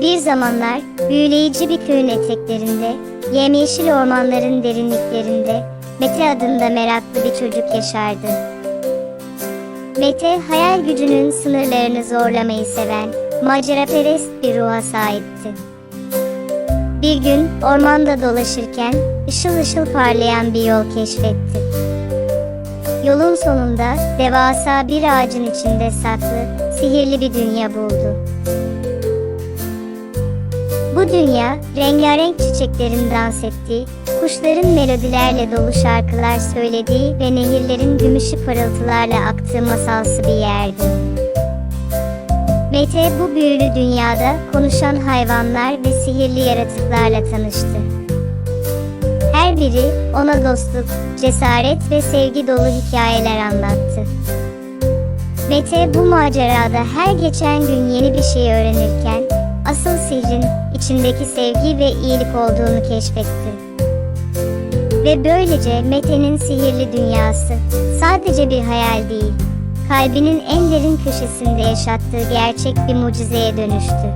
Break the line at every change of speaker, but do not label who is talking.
Bir zamanlar büyüleyici bir köyün eteklerinde, yemyeşil ormanların derinliklerinde Mete adında meraklı bir çocuk yaşardı. Mete hayal gücünün sınırlarını zorlamayı seven, maceraperest bir ruha sahipti. Bir gün ormanda dolaşırken ışıl ışıl parlayan bir yol keşfetti. Yolun sonunda devasa bir ağacın içinde saklı, sihirli bir dünya buldu. Bu dünya, rengarenk çiçeklerin dans ettiği, kuşların melodilerle dolu şarkılar söylediği ve nehirlerin gümüşü parıltılarla aktığı masalsı bir yerdi. Mete bu büyülü dünyada konuşan hayvanlar ve sihirli yaratıklarla tanıştı. Her biri ona dostluk, cesaret ve sevgi dolu hikayeler anlattı. Mete bu macerada her geçen gün yeni bir şey öğrenirken asıl sihrin içindeki sevgi ve iyilik olduğunu keşfetti. Ve böylece Mete'nin sihirli dünyası sadece bir hayal değil, kalbinin en derin köşesinde yaşattığı gerçek bir mucizeye dönüştü.